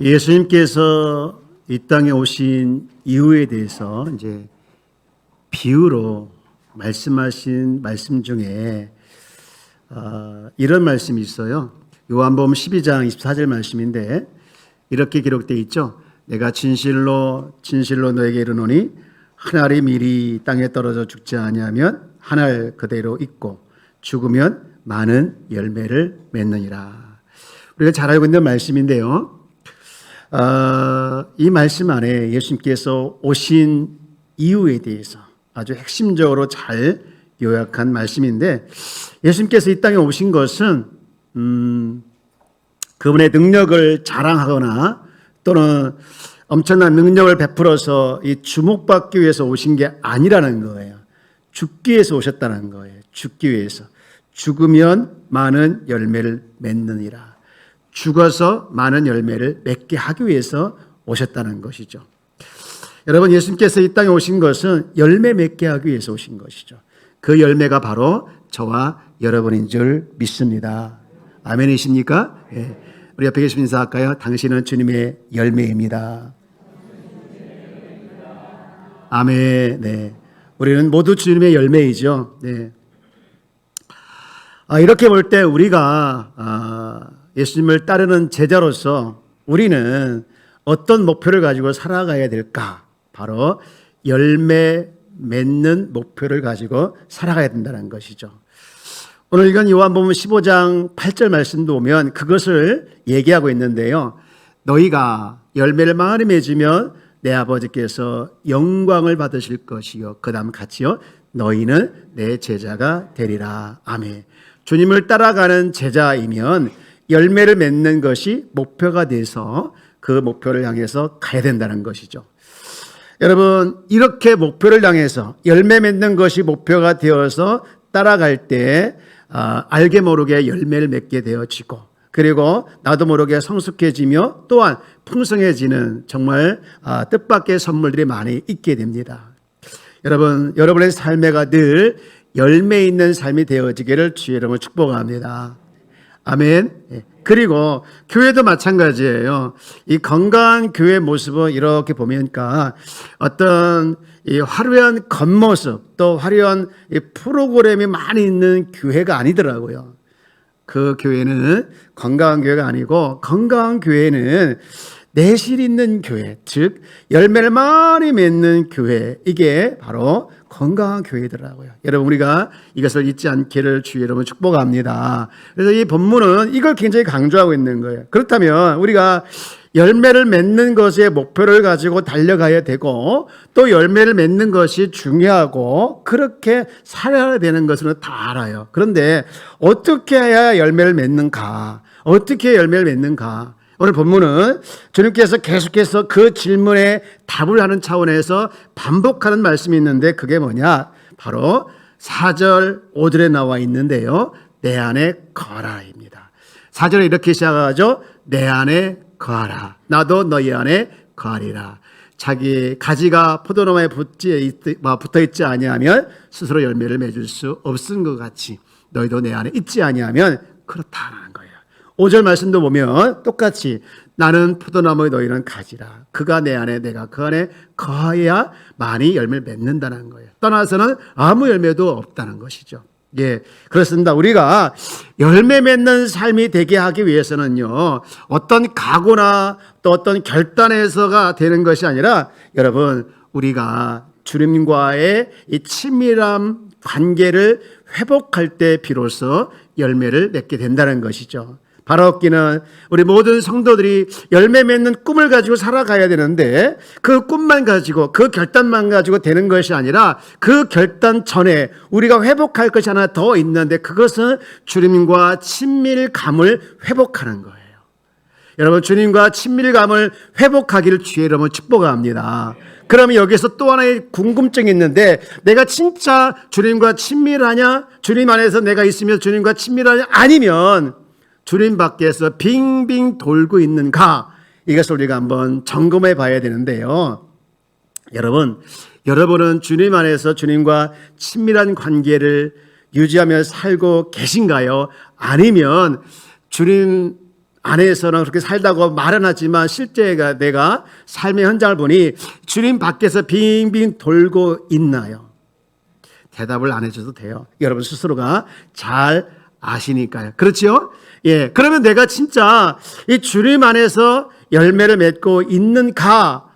예수님께서 이 땅에 오신 이유에 대해서 이제 비유로 말씀하신 말씀 중에 어, 이런 말씀이 있어요. 요한복음 12장 24절 말씀인데 이렇게 기록되어 있죠. 내가 진실로 진실로 너에게 이르노니 한 알이 미리 땅에 떨어져 죽지 아니하면 한 알 그대로 있고 죽으면 많은 열매를 맺느니라. 우리가 잘 알고 있는 말씀인데요. 어, 이 말씀 안에 예수님께서 오신 이유에 대해서 아주 핵심적으로 잘 요약한 말씀인데 예수님께서 이 땅에 오신 것은 음, 그분의 능력을 자랑하거나 또는 엄청난 능력을 베풀어서 이 주목받기 위해서 오신 게 아니라는 거예요. 죽기 위해서 오셨다는 거예요. 죽기 위해서. 죽으면 많은 열매를 맺느니라. 죽어서 많은 열매를 맺게 하기 위해서 오셨다는 것이죠. 여러분, 예수님께서 이 땅에 오신 것은 열매 맺게 하기 위해서 오신 것이죠. 그 열매가 바로 저와 여러분인 줄 믿습니다. 아멘이십니까? 예. 우리 옆에 계신 인사 할까요? 당신은 주님의 열매입니다. 아멘. 네. 우리는 모두 주님의 열매이죠. 네. 아, 이렇게 볼 때 우리가 아, 예수님을 따르는 제자로서 우리는 어떤 목표를 가지고 살아가야 될까? 바로 열매 맺는 목표를 가지고 살아가야 된다는 것이죠. 오늘 읽은 요한복음 15장 8절 말씀도 보면 그것을 얘기하고 있는데요. 너희가 열매를 많이 맺으면 내 아버지께서 영광을 받으실 것이요. 그 다음 같이요. 너희는 내 제자가 되리라. 아멘. 주님을 따라가는 제자이면 열매를 맺는 것이 목표가 돼서 그 목표를 향해서 가야 된다는 것이죠. 여러분, 이렇게 목표를 향해서 열매 맺는 것이 목표가 되어서 따라갈 때, 아, 알게 모르게 열매를 맺게 되어지고, 그리고 나도 모르게 성숙해지며 또한 풍성해지는 정말 아, 뜻밖의 선물들이 많이 있게 됩니다. 여러분, 여러분의 삶에가 늘 열매 있는 삶이 되어지기를 주의 이름으로 축복합니다. 아멘. 예. 그리고 교회도 마찬가지예요. 이 건강한 교회 모습은 이렇게 보니까 어떤 이 화려한 겉모습 또 화려한 이 프로그램이 많이 있는 교회가 아니더라고요. 그 교회는 건강한 교회가 아니고 건강한 교회는 내실 있는 교회, 즉 열매를 많이 맺는 교회 이게 바로 건강한 교회더라고요. 여러분 우리가 이것을 잊지 않기를 주의 여러분 축복합니다. 그래서 이 본문은 이걸 굉장히 강조하고 있는 거예요. 그렇다면 우리가 열매를 맺는 것에 목표를 가지고 달려가야 되고 또 열매를 맺는 것이 중요하고 그렇게 살아야 되는 것은 다 알아요. 그런데 어떻게 해야 열매를 맺는가? 어떻게 열매를 맺는가? 오늘 본문은 주님께서 계속해서 그 질문에 답을 하는 차원에서 반복하는 말씀이 있는데 그게 뭐냐? 바로 4절, 5절에 나와 있는데요. 내 안에 거라입니다. 4절에 이렇게 시작하죠. 내 안에 거하라. 나도 너희 안에 거하리라. 자기 가지가 포도나무에 붙어 있지 아니하면 스스로 열매를 맺을 수 없은 것 같이 너희도 내 안에 있지 아니하면 그렇다는 거예요. 5절 말씀도 보면 똑같이 나는 포도나무의 너희는 가지라. 그가 내 안에 내가 그 안에 거해야 많이 열매를 맺는다는 거예요. 떠나서는 아무 열매도 없다는 것이죠. 예, 그렇습니다. 우리가 열매 맺는 삶이 되게 하기 위해서는요, 어떤 각오나 또 어떤 결단에서가 되는 것이 아니라, 여러분, 우리가 주님과의 이 친밀한 관계를 회복할 때 비로소 열매를 맺게 된다는 것이죠. 바라옵기는 우리 모든 성도들이 열매 맺는 꿈을 가지고 살아가야 되는데 그 꿈만 가지고 그 결단만 가지고 되는 것이 아니라 그 결단 전에 우리가 회복할 것이 하나 더 있는데 그것은 주님과 친밀감을 회복하는 거예요. 여러분 주님과 친밀감을 회복하기를 주의 이름으로 축복합니다. 그러면 여기서 또 하나의 궁금증이 있는데 내가 진짜 주님과 친밀하냐? 주님 안에서 내가 있으면 주님과 친밀하냐? 아니면 주님 밖에서 빙빙 돌고 있는가? 이것을 우리가 한번 점검해 봐야 되는데요. 여러분, 여러분은 주님 안에서 주님과 친밀한 관계를 유지하며 살고 계신가요? 아니면 주님 안에서는 그렇게 살다고 말은 하지만 실제가 내가 삶의 현장을 보니 주님 밖에서 빙빙 돌고 있나요? 대답을 안 해줘도 돼요. 여러분 스스로가 잘 아시니까요. 그렇지요? 예. 그러면 내가 진짜 이 주님 안에서 열매를 맺고 있는가,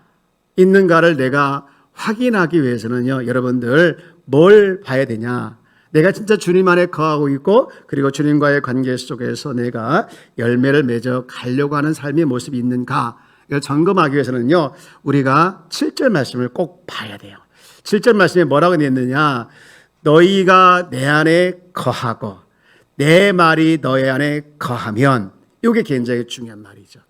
있는가를 내가 확인하기 위해서는요, 여러분들 뭘 봐야 되냐? 내가 진짜 주님 안에 거하고 있고, 그리고 주님과의 관계 속에서 내가 열매를 맺어 가려고 하는 삶의 모습이 있는가? 이걸 점검하기 위해서는요, 우리가 7절 말씀을 꼭 봐야 돼요. 7절 말씀에 뭐라고 있느냐? 너희가 내 안에 거하고 내 말이 너희 안에 거하면 이게 굉장히 중요한 말이죠.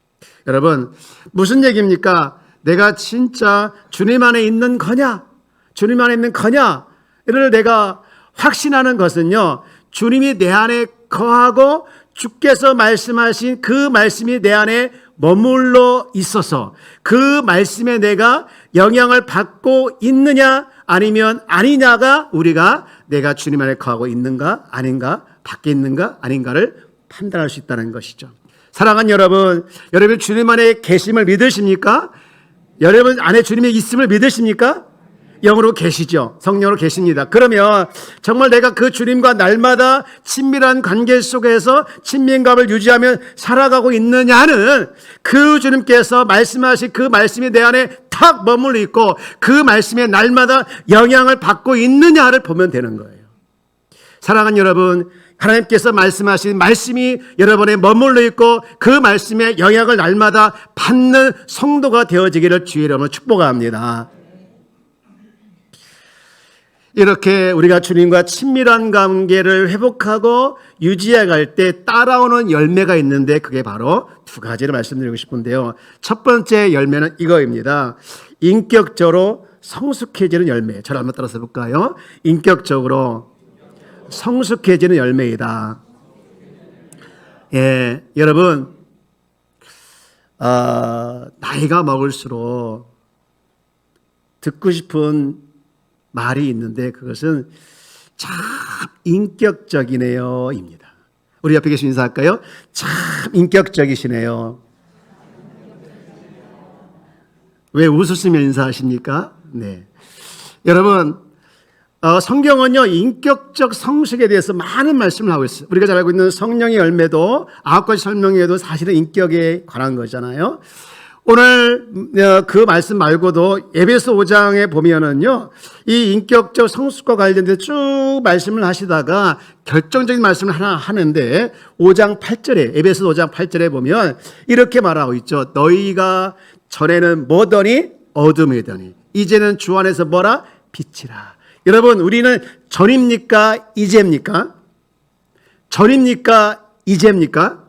여러분 무슨 얘기입니까? 내가 진짜 주님 안에 있는 거냐? 주님 안에 있는 거냐? 이를 내가 확신하는 것은요. 주님이 내 안에 거하고 주께서 말씀하신 그 말씀이 내 안에 머물러 있어서 그 말씀에 내가 영향을 받고 있느냐 아니면 아니냐가 우리가 내가 주님 안에 거하고 있는가 아닌가 밖에 있는가 아닌가를 판단할 수 있다는 것이죠. 사랑하는 여러분, 여러분 주님 안에 계심을 믿으십니까? 여러분 안에 주님의 있음을 믿으십니까? 영으로 계시죠. 성령으로 계십니다. 그러면 정말 내가 그 주님과 날마다 친밀한 관계 속에서 친밀감을 유지하며 살아가고 있느냐는 그 주님께서 말씀하신 그 말씀이 내 안에 탁 머물러 있고 그 말씀에 날마다 영향을 받고 있느냐를 보면 되는 거예요. 사랑하는 여러분, 하나님께서 말씀하신 말씀이 여러분의 머물러 있고 그 말씀에 영향을 날마다 받는 성도가 되어지기를 주의 이름으로 축복합니다. 이렇게 우리가 주님과 친밀한 관계를 회복하고 유지해 갈 때 따라오는 열매가 있는데 그게 바로 두 가지를 말씀드리고 싶은데요. 첫 번째 열매는 이거입니다. 인격적으로 성숙해지는 열매. 저를 한번 따라서 볼까요? 인격적으로 성숙해지는 열매이다. 예, 여러분, 어, 나이가 먹을수록 듣고 싶은 말이 있는데 그것은 참 인격적이네요. 입니다. 우리 옆에 계신 인사할까요? 참 인격적이시네요. 왜 웃으시며 인사하십니까? 네. 여러분, 어, 성경은요, 인격적 성숙에 대해서 많은 말씀을 하고 있어요. 우리가 잘 알고 있는 성령의 열매도 아홉 가지 설명에도 사실은 인격에 관한 거잖아요. 오늘 어, 그 말씀 말고도 에베소 5장에 보면은요, 이 인격적 성숙과 관련돼 쭉 말씀을 하시다가 결정적인 말씀을 하나 하는데 5장 8절에 에베소 5장 8절에 보면 이렇게 말하고 있죠. 너희가 전에는 뭐더니 어둠이더니 이제는 주 안에서 뭐라 빛이라. 여러분, 우리는 전입니까? 이제입니까? 전입니까? 이제입니까?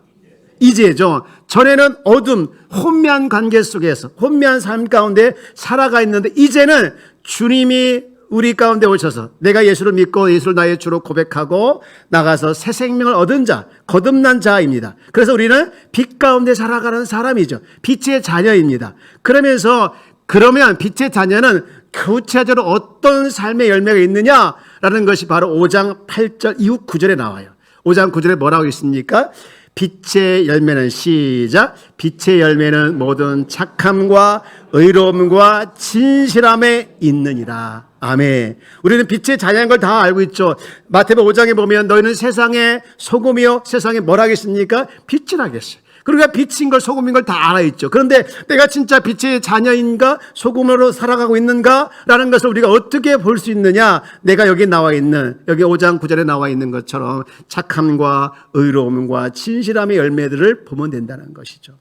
이제죠. 전에는 어둠, 혼미한 관계 속에서, 혼미한 삶 가운데 살아가 있는데, 이제는 주님이 우리 가운데 오셔서 내가 예수를 믿고 예수를 나의 주로 고백하고 나가서 새 생명을 얻은 자, 거듭난 자입니다. 그래서 우리는 빛 가운데 살아가는 사람이죠. 빛의 자녀입니다. 그러면서 그러면 빛의 자녀는 구체적으로 어떤 삶의 열매가 있느냐라는 것이 바로 5장 8절 이후 9절에 나와요. 5장 9절에 뭐라고 있습니까? 빛의 열매는 시작. 빛의 열매는 모든 착함과 의로움과 진실함에 있느니라. 아멘. 우리는 빛의 자녀인 걸 다 알고 있죠. 마태복 5장에 보면 너희는 세상의 소금이요. 하겠습니까? 빛을 하겠어요. 그러니까 빛인 걸 소금인 걸 다 알아 있죠. 그런데 내가 진짜 빛의 자녀인가 소금으로 살아가고 있는가라는 것을 우리가 어떻게 볼 수 있느냐? 내가 여기 나와 있는 여기 5장 9절에 나와 있는 것처럼 착함과 의로움과 진실함의 열매들을 보면 된다는 것이죠.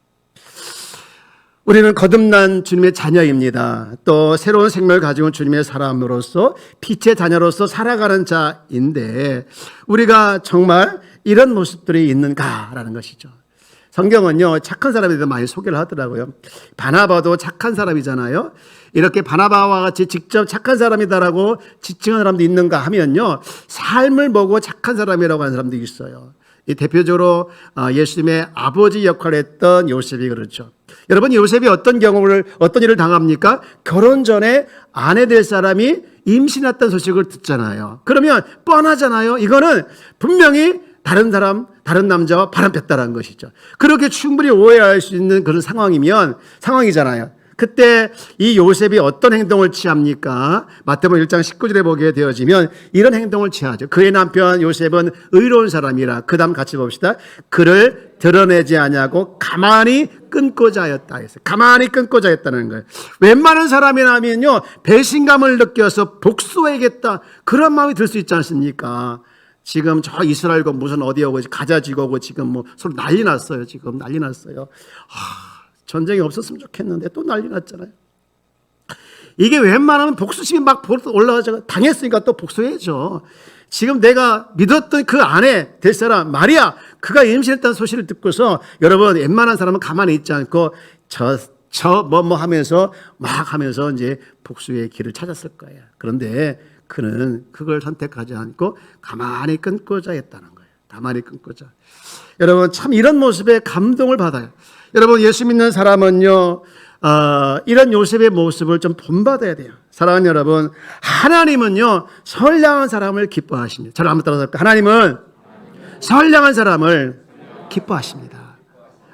우리는 거듭난 주님의 자녀입니다. 또 새로운 생명을 가지고 온 주님의 사람으로서 빛의 자녀로서 살아가는 자인데 우리가 정말 이런 모습들이 있는가라는 것이죠. 성경은요, 착한 사람에 대해 많이 소개를 하더라고요. 바나바도 착한 사람이잖아요. 이렇게 바나바와 같이 직접 착한 사람이다라고 지칭하는 사람도 있는가 하면요, 삶을 보고 착한 사람이라고 하는 사람도 있어요. 이 대표적으로 어, 예수님의 아버지 역할을 했던 요셉이 그렇죠. 여러분, 요셉이 어떤 경험을, 어떤 일을 당합니까? 결혼 전에 아내 될 사람이 임신했다는 소식을 듣잖아요. 그러면 뻔하잖아요. 이거는 분명히 다른 사람, 다른 남자와 바람 폈다라는 것이죠. 그렇게 충분히 오해할 수 있는 그런 상황이면 상황이잖아요. 그때 이 요셉이 어떤 행동을 취합니까? 마태복음 1장 19절에 보게 되어지면 이런 행동을 취하죠. 그의 남편 요셉은 의로운 사람이라. 그다음 같이 봅시다. 그를 드러내지 아니하고 가만히 끊고자 하였다 했어요. 가만히 끊고자 했다는 거예요. 웬만한 사람이라면요. 배신감을 느껴서 복수해야겠다. 그런 마음이 들 수 있지 않습니까? 지금 저 이스라엘과 무슨 어디 오고 가자 지고고 지금 뭐 서로 난리 났어요. 지금 난리 났어요. 하, 전쟁이 없었으면 좋겠는데 또 난리 났잖아요. 이게 웬만하면 복수심이 막 올라가서 당했으니까 또 복수해야죠. 지금 내가 믿었던 그 아내 될 사람 마리아 그가 임신했다는 소식을 듣고서 여러분 웬만한 사람은 가만히 있지 않고 저 저 뭐 뭐 하면서 막 하면서 이제 복수의 길을 찾았을 거예요. 그런데 그는 그걸 선택하지 않고 가만히 끊고자 했다는 거예요. 가만히 끊고자. 여러분 참 이런 모습에 감동을 받아요. 여러분 예수 믿는 사람은요 어, 이런 요셉의 모습을 좀 본받아야 돼요. 사랑하는 여러분, 하나님은요 선량한 사람을 기뻐하십니다. 저를 한번 따라서 하나님은 선량한 사람을 기뻐하십니다.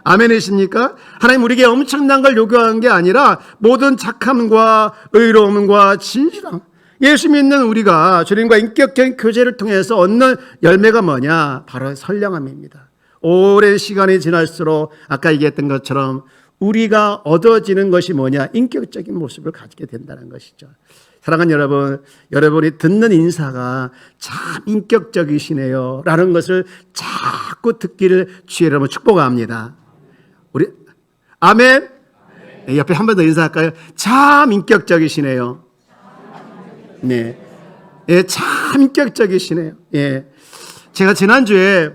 아멘이십니까? 하나님 우리에게 엄청난 걸 요구하는 게 아니라 모든 착함과 의로움과 진실함. 예수 믿는 우리가 주님과 인격적인 교제를 통해서 얻는 열매가 뭐냐? 바로 선량함입니다. 오랜 시간이 지날수록 아까 얘기했던 것처럼 우리가 얻어지는 것이 뭐냐? 인격적인 모습을 가지게 된다는 것이죠. 사랑하는 여러분, 여러분이 듣는 인사가 참 인격적이시네요. 라는 것을 자꾸 듣기를 주의 여러분 축복합니다. 우리, 아멘? 네, 옆에 한 번 더 인사할까요? 참 인격적이시네요. 네. 예, 참 인격적이시네요. 예. 제가 지난주에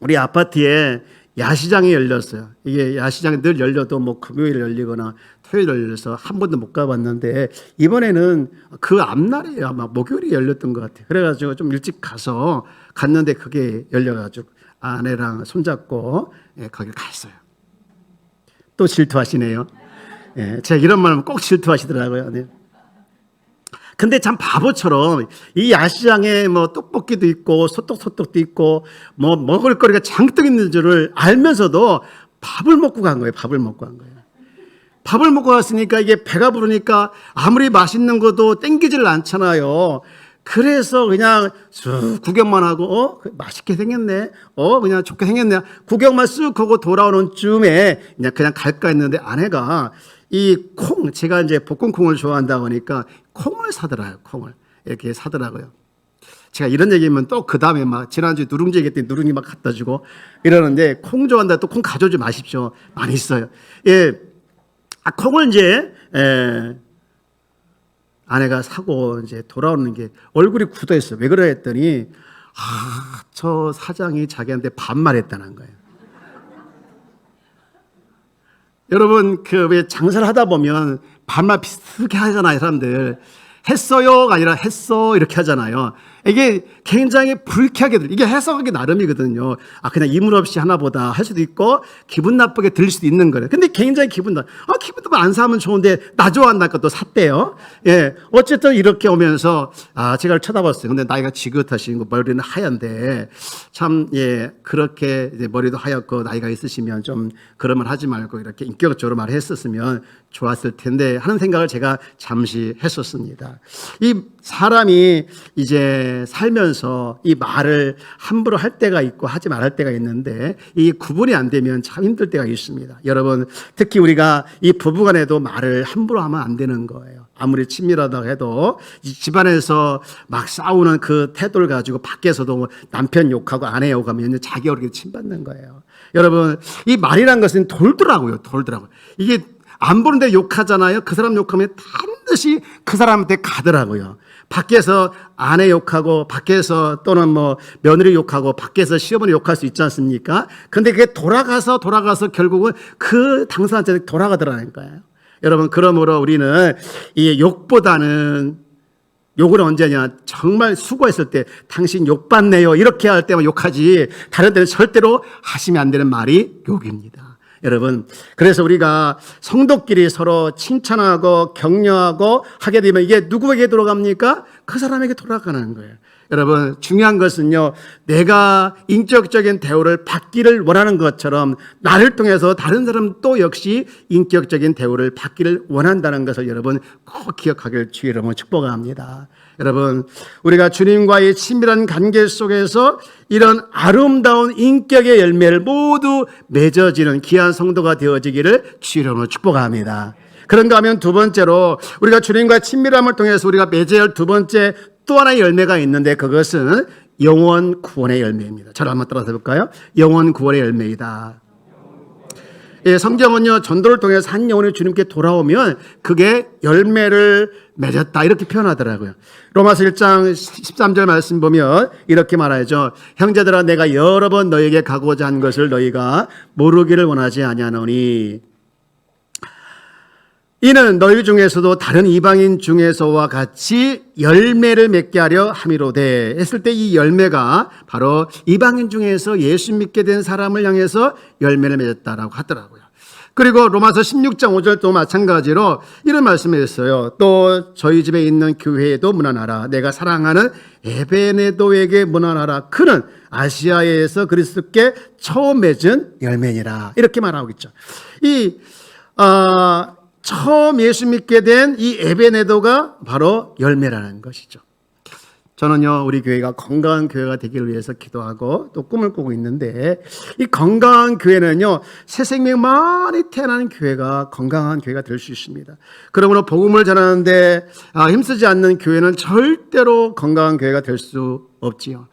우리 아파트에 야시장이 열렸어요. 이게 야시장이 늘 열려도 뭐 금요일 열리거나 토요일 열려서 한 번도 못 가봤는데 이번에는 그 앞날에 아마 목요일에 열렸던 것 같아요. 그래가지고 좀 일찍 가서 갔는데 그게 열려가지고 아내랑 손잡고 예, 거길 갔어요. 또 질투하시네요. 예, 제가 이런 말 하면 꼭 질투하시더라고요. 네. 근데 참 바보처럼 이 야시장에 뭐 떡볶이도 있고 소떡소떡도 있고 뭐 먹을 거리가 잔뜩 있는 줄을 알면서도 밥을 먹고 간 거예요. 밥을 먹고 간 거예요. 밥을 먹고 갔으니까 이게 배가 부르니까 아무리 맛있는 것도 땡기질 않잖아요. 그래서 그냥 쑥 구경만 하고 어 맛있게 생겼네 어 그냥 좋게 생겼네 구경만 쓱 하고 돌아오는 쯤에 그냥 그냥 갈까 했는데 아내가 이 콩 제가 이제 볶음콩을 좋아한다 보니까 콩을 사더라고요 콩을. 이렇게 사더라고요. 제가 이런 얘기하면 또 그 다음에 막 지난주에 누룽지 얘기했더니 누룽지 막 갖다 주고 이러는데 콩 좋아한다 또 콩 가져오지 마십시오. 많이 있어요. 예. 아, 콩을 이제 에, 아내가 사고 이제 돌아오는 게 얼굴이 굳어 있어요. 왜 그래 했더니 아, 저 사장이 자기한테 반말했다는 거예요. 여러분 그 왜 장사를 하다 보면 반말 비슷하게 하잖아요, 사람들. 했어요가 아니라 했어 이렇게 하잖아요. 이게 굉장히 불쾌하게 들. 이게 해석하기 나름이거든요. 아 그냥 이물 없이 하나보다 할 수도 있고 기분 나쁘게 들릴 수도 있는 거예요. 근데 굉장히 기분 나. 아 기분 나쁘면 안 사면 좋은데 나 좋아한다니까 또 샀대요. 예. 어쨌든 이렇게 오면서 아 제가 쳐다봤어요. 근데 나이가 지긋하신 거 머리는 하얀데 참 예 그렇게 이제 머리도 하얗고 나이가 있으시면 좀 그런 말 하지 말고 이렇게 인격적으로 말했었으면 좋았을 텐데 하는 생각을 제가 잠시 했었습니다. 이 사람이 이제 살면서 이 말을 함부로 할 때가 있고 하지 말할 때가 있는데 이 구분이 안 되면 참 힘들 때가 있습니다. 여러분 특히 우리가 이 부부간에도 말을 함부로 하면 안 되는 거예요. 아무리 친밀하다고 해도 이 집안에서 막 싸우는 그 태도를 가지고 밖에서도 남편 욕하고 아내 욕하면 자기 얼굴에 침받는 거예요. 여러분 이 말이란 것은 돌더라고요. 돌더라고요. 이게 안 보는데 욕하잖아요. 그 사람 욕하면 반드시 그 사람한테 가더라고요. 밖에서 아내 욕하고 밖에서 또는 뭐 며느리 욕하고 밖에서 시어머니 욕할 수 있지 않습니까? 근데 그게 돌아가서 돌아가서 결국은 그 당사자한테 돌아가더라는 거예요. 여러분 그러므로 우리는 이 욕보다는 욕을 언제냐? 정말 수고했을 때 당신 욕 받네요. 이렇게 할 때만 욕하지. 다른 데는 절대로 하시면 안 되는 말이 욕입니다. 여러분, 그래서 우리가 성도끼리 서로 칭찬하고 격려하고 하게 되면 이게 누구에게 돌아갑니까? 그 사람에게 돌아가는 거예요. 여러분 중요한 것은요 내가 인격적인 대우를 받기를 원하는 것처럼 나를 통해서 다른 사람 또 역시 인격적인 대우를 받기를 원한다는 것을 여러분 꼭 기억하길 주의 이름으로 축복합니다. 여러분 우리가 주님과의 친밀한 관계 속에서 이런 아름다운 인격의 열매를 모두 맺어지는 귀한 성도가 되어지기를 주의 이름으로 축복합니다. 그런가 하면 두 번째로 우리가 주님과 친밀함을 통해서 우리가 맺어야 할두 번째 또 하나의 열매가 있는데 그것은 영원 구원의 열매입니다. 저를 한번 따라서 볼까요? 영원 구원의 열매이다. 예, 성경은요, 전도를 통해서 한 영혼이 주님께 돌아오면 그게 열매를 맺었다. 이렇게 표현하더라고요. 로마서 1장 13절 말씀 보면 이렇게 말하죠. 형제들아, 내가 여러 번 너에게 가고자 한 것을 너희가 모르기를 원하지 아니하노니 이는 너희 중에서도 다른 이방인 중에서와 같이 열매를 맺게 하려 함이로되 했을 때 이 열매가 바로 이방인 중에서 예수 믿게 된 사람을 향해서 열매를 맺었다라고 하더라고요. 그리고 로마서 16장 5절 도 마찬가지로 이런 말씀을 했어요. 또 저희 집에 있는 교회에도 문안하라. 내가 사랑하는 에베네도에게 문안하라. 그는 아시아에서 그리스도께 처음 맺은 열매니라. 이렇게 말하고 있죠. 이 아, 처음 예수 믿게 된 이 에베네도가 바로 열매라는 것이죠. 저는요, 우리 교회가 건강한 교회가 되기를 위해서 기도하고 또 꿈을 꾸고 있는데, 이 건강한 교회는요, 새 생명 많이 태어나는 교회가 건강한 교회가 될 수 있습니다. 그러므로 복음을 전하는데 아, 힘쓰지 않는 교회는 절대로 건강한 교회가 될 수 없지요.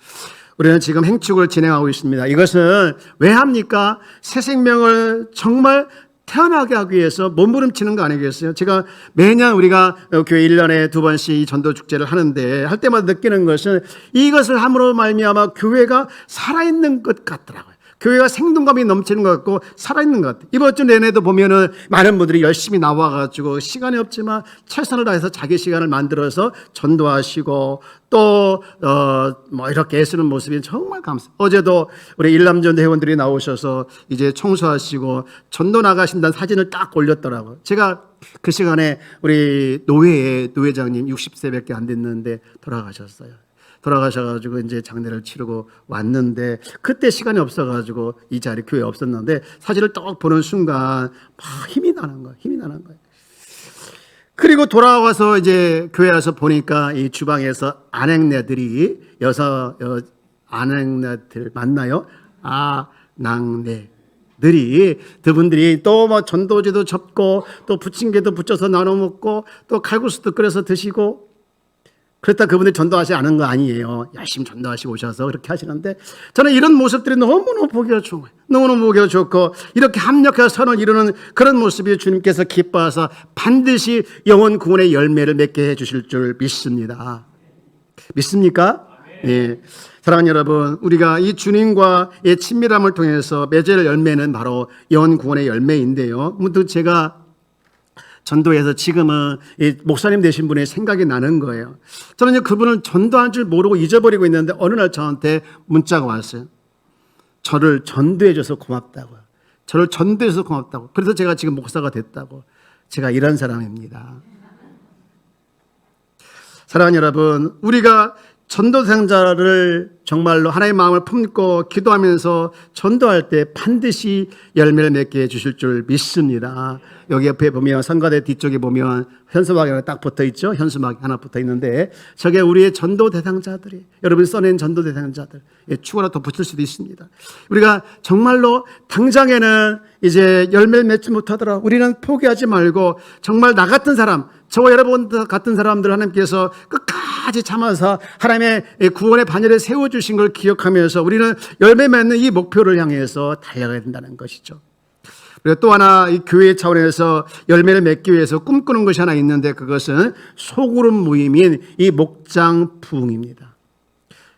우리는 지금 행축을 진행하고 있습니다. 이것은 왜 합니까? 새 생명을 정말 태어나게 하기 위해서 몸부림치는 거 아니겠어요? 제가 매년 우리가 교회 1년에 두 번씩 이 전도 축제를 하는데 할 때마다 느끼는 것은 이것을 함으로 말미암아 교회가 살아있는 것 같더라고요. 교회가 생동감이 넘치는 것 같고 살아있는 것 같아요. 이번 주 내내도 보면은 많은 분들이 열심히 나와가지고 시간이 없지만 최선을 다해서 자기 시간을 만들어서 전도하시고 또, 어, 뭐 이렇게 애쓰는 모습이 정말 감사. 어제도 우리 일남전도 회원들이 나오셔서 이제 청소하시고 전도 나가신다는 사진을 딱 올렸더라고요. 제가 그 시간에 우리 노회의 노회장님 60세밖에 안 됐는데 돌아가셨어요. 돌아가셔가지고 이제 장례를 치르고 왔는데 그때 시간이 없어가지고 이 자리 교회 없었는데 사진을 딱 보는 순간 막 힘이 나는 거예요. 힘이 나는 거예요. 그리고 돌아와서 이제 교회 와서 보니까 이 주방에서 아낙네들이 여섯 여, 아낙네들 맞나요? 아낙네. 들이 그분들이 또 뭐 전도지도 접고 또 부침개도 붙여서 나눠 먹고 또 칼국수도 끓여서 드시고 그렇다 그분들이 전도하지 않은 거 아니에요. 열심히 전도하시고 오셔서 그렇게 하시는데 저는 이런 모습들이 너무너무 보기가 좋아요. 너무너무 보기가 좋고 이렇게 합력해서 선을 이루는 그런 모습이 주님께서 기뻐하셔서 반드시 영원 구원의 열매를 맺게 해 주실 줄 믿습니다. 믿습니까? 예. 사랑하는 여러분, 우리가 이 주님과의 친밀함을 통해서 맺을 열매는 바로 영원 구원의 열매인데요. 문득 제가 전도해서 지금은 이 목사님 되신 분의 생각이 나는 거예요. 저는 그분을 전도한 줄 모르고 잊어버리고 있는데 어느 날 저한테 문자가 왔어요. 저를 전도해줘서 고맙다고요. 저를 전도해서 고맙다고. 그래서 제가 지금 목사가 됐다고. 제가 이런 사람입니다. 사랑하는 여러분, 우리가 전도생자를 정말로 하나님의 마음을 품고 기도하면서 전도할 때 반드시 열매를 맺게 해 주실 줄 믿습니다. 여기 옆에 보면 성가대 뒤쪽에 보면 현수막이 하나 딱 붙어 있죠. 현수막이 하나 붙어 있는데 저게 우리의 전도 대상자들이 여러분 써낸 전도 대상자들 예, 추가로 더 붙일 수도 있습니다. 우리가 정말로 당장에는 이제 열매를 맺지 못하더라. 우리는 포기하지 말고 정말 나 같은 사람, 저와 여러분 같은 사람들 하나님께서 끝까지 참아서 하나님의 구원의 반열에 세워주신 걸 기억하면서 우리는 열매 맺는 이 목표를 향해서 달려가야 된다는 것이죠. 그리고 또 하나 이 교회 차원에서 열매를 맺기 위해서 꿈꾸는 것이 하나 있는데 그것은 소그룹 모임인 이 목장 부흥입니다.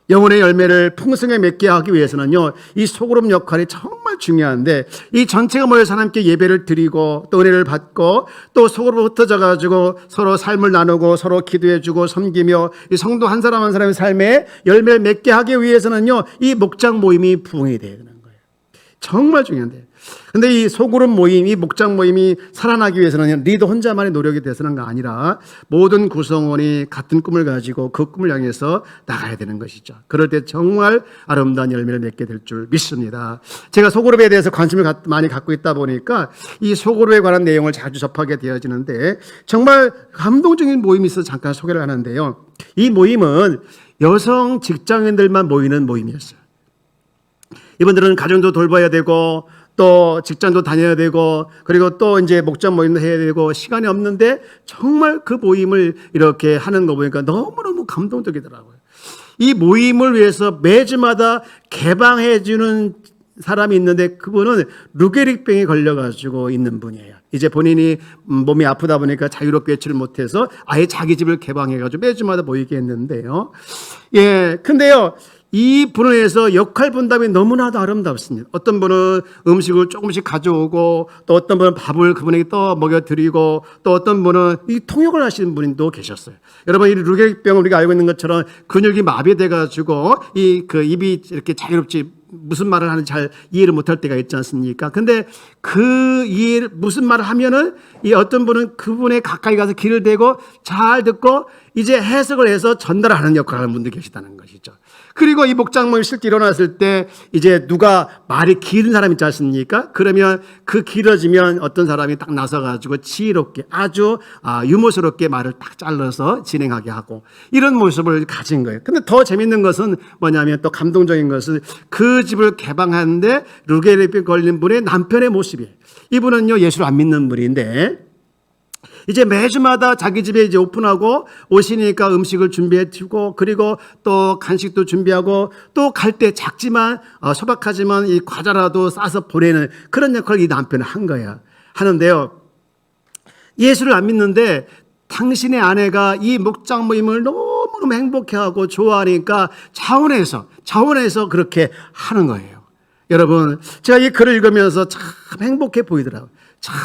영혼의 열매를 풍성하게 맺게 하기 위해서는요, 이 소그룹 역할이 정말 중요한데, 이 전체가 모여서 하나님께 예배를 드리고, 또 은혜를 받고, 또 속으로 흩어져가지고 서로 삶을 나누고, 서로 기도해주고, 섬기며, 이 성도 한 사람 한 사람의 삶에 열매를 맺게 하기 위해서는요, 이 목장 모임이 부흥이 거예요. 정말 중요한데. 근데 이 소그룹 모임, 이 목장 모임이 살아나기 위해서는 리더 혼자만의 노력이 돼서는 가 아니라 모든 구성원이 같은 꿈을 가지고 그 꿈을 향해서 나가야 되는 것이죠. 그럴 때 정말 아름다운 열매를 맺게 될 줄 믿습니다. 제가 소그룹에 대해서 관심을 가- 많이 갖고 있다 보니까 이 소그룹에 관한 내용을 자주 접하게 되어지는데 정말 감동적인 모임이 있어서 잠깐 소개를 하는데요. 이 모임은 여성 직장인들만 모이는 모임이었어요. 이분들은 가정도 돌봐야 되고 또 직장도 다녀야 되고 그리고 또 이제 목장 모임도 해야 되고 시간이 없는데 정말 그 모임을 이렇게 하는 거 보니까 너무너무 감동적이더라고요. 이 모임을 위해서 매주마다 개방해 주는 사람이 있는데 그분은 루게릭병에 걸려가지고 있는 분이에요. 이제 본인이 음, 몸이 아프다 보니까 자유롭게 외출을 못해서 아예 자기 집을 개방해가지고 매주마다 모이게 했는데요. 예, 근데요. 이 위해서 역할 분담이 너무나도 아름답습니다. 어떤 분은 음식을 조금씩 가져오고 또 어떤 분은 밥을 그분에게 떠 먹여드리고 또 어떤 분은 이 통역을 하시는 분도 계셨어요. 여러분 이 루게릭병을 우리가 알고 있는 것처럼 근육이 마비돼가지고 이 그 입이 이렇게 자유롭지 무슨 말을 하는지 잘 이해를 못할 때가 있지 않습니까? 근데 그 이해를 무슨 말을 하면은 이 어떤 분은 그분에 가까이 가서 귀를 대고 잘 듣고 이제 해석을 해서 전달하는 역할을 하는 분도 계시다는 것이죠. 그리고 이 목장 모임 실제 일어났을 때 이제 누가 말이 길은 사람 있지 않습니까? 그러면 그 길어지면 어떤 사람이 딱 나서가지고 지혜롭게 아주 아, 유머스럽게 말을 딱 잘라서 진행하게 하고 이런 모습을 가진 거예요. 근데 더 재밌는 것은 뭐냐면 또 감동적인 것은 그 집을 개방하는데 루게리병 걸린 분의 남편의 모습이에요. 이분은요 예수를 안 믿는 분인데 이제 매주마다 자기 집에 이제 오픈하고 오시니까 음식을 준비해 주고 그리고 또 간식도 준비하고 또 갈 때 작지만 어, 소박하지만 이 과자라도 싸서 보내는 그런 역할을 이 남편은 한 거야. 하는데요. 예수를 안 믿는데 당신의 아내가 이 목장 모임을 너무너무 행복해하고 좋아하니까 자원해서 자원해서 그렇게 하는 거예요. 여러분, 제가 이 글을 읽으면서 참 행복해 보이더라고요. 참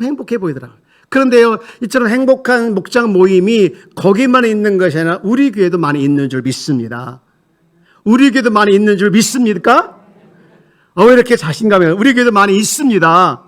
행복해 보이더라고요. 그런데요, 이처럼 행복한 목장 모임이 거기만 있는 것이 아니라 우리 교회도 많이 있는 줄 믿습니다. 우리 교회도 많이 있는 줄 믿습니까? 어, 왜 이렇게 자신감이, 우리 교회도 많이 있습니다.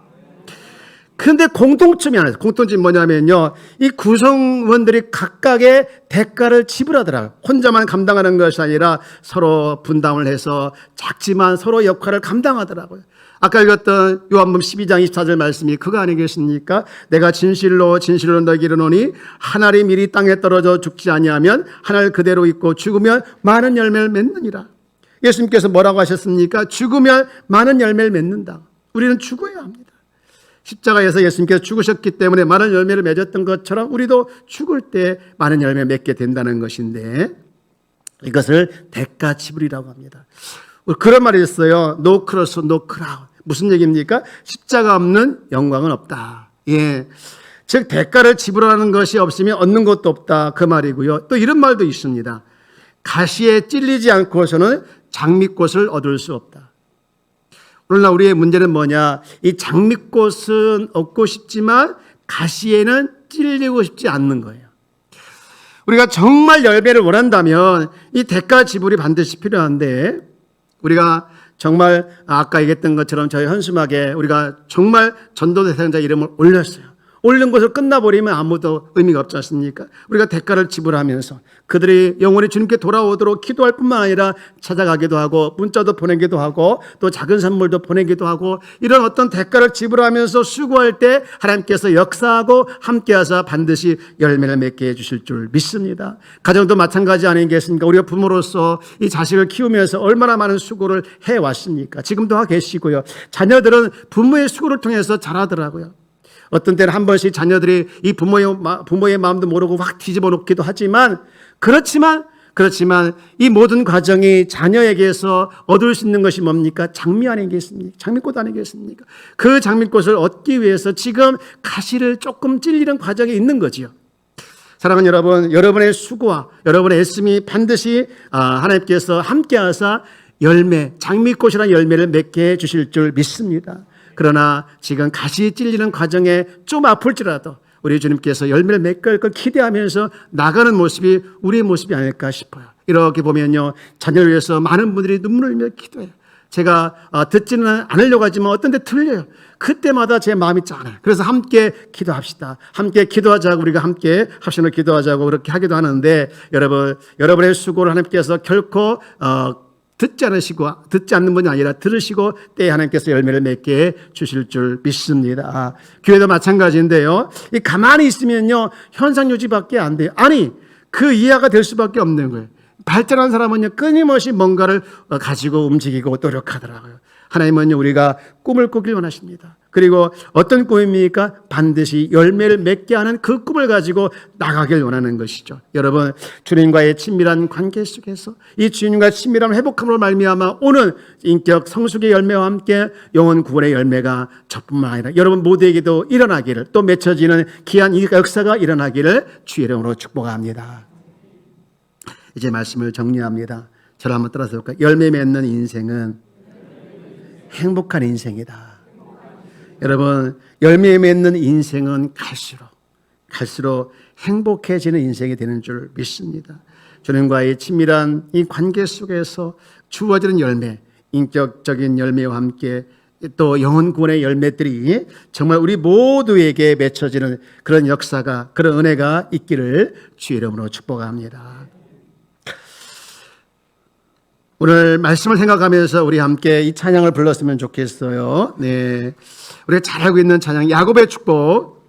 근데 공통점이 하나 있어요. 공통점이 뭐냐면요. 이 구성원들이 각각의 대가를 지불하더라고요. 혼자만 감당하는 것이 아니라 서로 분담을 해서 작지만 서로 역할을 감당하더라고요. 아까 읽었던 요한복음 12장 24절 말씀이 그거 아니겠습니까? 내가 진실로 진실로 너에게 이르노니 한 알이 미리 땅에 떨어져 죽지 아니하면 한알 그대로 있고 죽으면 많은 열매를 맺느니라. 예수님께서 뭐라고 하셨습니까? 죽으면 많은 열매를 맺는다. 우리는 죽어야 합니다. 십자가에서 예수님께서 죽으셨기 때문에 많은 열매를 맺었던 것처럼 우리도 죽을 때 많은 열매 맺게 된다는 것인데 이것을 대가 지불이라고 합니다. 그런 말이 있어요. No cross, no crown. 무슨 얘기입니까? 십자가 없는 영광은 없다. 예. 즉 대가를 지불하는 것이 없으면 얻는 것도 없다. 그 말이고요. 또 이런 말도 있습니다. 가시에 찔리지 않고서는 장미꽃을 얻을 수 없다. 그러나 우리의 문제는 뭐냐? 이 장미꽃은 얻고 싶지만 가시에는 찔리고 싶지 않는 거예요. 우리가 정말 열매를 원한다면 이 대가 지불이 반드시 필요한데 우리가 정말 아까 얘기했던 것처럼 저희 현수막에 우리가 정말 전도 대상자 이름을 올렸어요. 올린 것을 끝나버리면 아무도 의미가 없지 않습니까? 우리가 대가를 지불하면서 그들이 영원히 주님께 돌아오도록 기도할 뿐만 아니라 찾아가기도 하고 문자도 보내기도 하고 또 작은 선물도 보내기도 하고 이런 어떤 대가를 지불하면서 수고할 때 하나님께서 역사하고 함께하사 반드시 열매를 맺게 해주실 줄 믿습니다. 가정도 마찬가지 아니겠습니까? 우리가 부모로서 이 자식을 키우면서 얼마나 많은 수고를 해왔습니까? 지금도 하고 계시고요. 자녀들은 부모의 수고를 통해서 자라더라고요. 어떤 때는 한 번씩 자녀들이 이 부모의, 마- 부모의 마음도 모르고 확 뒤집어 놓기도 하지만 그렇지만 그렇지만 이 모든 과정이 자녀에게서 얻을 수 있는 것이 뭡니까? 장미 아니겠습니까? 장미꽃 아니겠습니까? 그 장미꽃을 얻기 위해서 지금 가시를 조금 찔리는 과정이 있는 거지요. 사랑하는 여러분, 여러분의 수고와 여러분의 애씀이 반드시 아, 하나님께서 함께하사 열매, 장미꽃이라는 열매를 맺게 해 주실 줄 믿습니다. 그러나 지금 가시 찔리는 과정에 좀 아플지라도 우리 주님께서 열매를 맺을 걸 기대하면서 나가는 모습이 우리의 모습이 아닐까 싶어요. 이렇게 보면요. 자녀를 위해서 많은 분들이 눈물을 흘리며 기도해요. 제가 어, 듣지는 않으려고 하지만 어떤 데 틀려요. 그때마다 제 마음이 짠해요. 그래서 함께 기도합시다. 함께 기도하자고 우리가 함께 합심을 기도하자고 그렇게 하기도 하는데 여러분 여러분의 수고를 하나님께서 결코 어, 듣지 않으시고 듣지 않는 분이 아니라 들으시고 때에 하나님께서 열매를 맺게 해 주실 줄 믿습니다. 교회도 마찬가지인데요. 이 가만히 있으면요 현상 유지밖에 안 돼요. 아니 그 이해가 될 수밖에 없는 거예요. 발전한 사람은요 끊임없이 뭔가를 어, 가지고 움직이고 노력하더라고요. 하나님은요 우리가 꿈을 꾸길 원하십니다. 그리고 어떤 꿈입니까? 반드시 열매를 맺게 하는 그 꿈을 가지고 나가길 원하는 것이죠. 여러분 주님과의 친밀한 관계 속에서 이 주님과 친밀한 회복함으로 말미암아 오는 인격 성숙의 열매와 함께 영혼 구원의 열매가 저뿐만 아니라 여러분 모두에게도 일어나기를 또 맺혀지는 귀한 이 역사가 일어나기를 주의 이름으로 축복합니다. 이제 말씀을 정리합니다. 저를 한번 따라서 볼까요? 열매 맺는 인생은 행복한 인생이다. 여러분, 열매 맺는 인생은 갈수록, 갈수록 행복해지는 인생이 되는 줄 믿습니다. 주님과의 친밀한 이 관계 속에서 주어지는 열매, 인격적인 열매와 함께 또 영혼구원의 열매들이 정말 우리 모두에게 맺혀지는 그런 역사가, 그런 은혜가 있기를 주의 이름으로 축복합니다. 오늘 말씀을 생각하면서 우리 함께 이 찬양을 불렀으면 좋겠어요. 네. 우리가 잘 알고 있는 찬양, 야곱의 축복.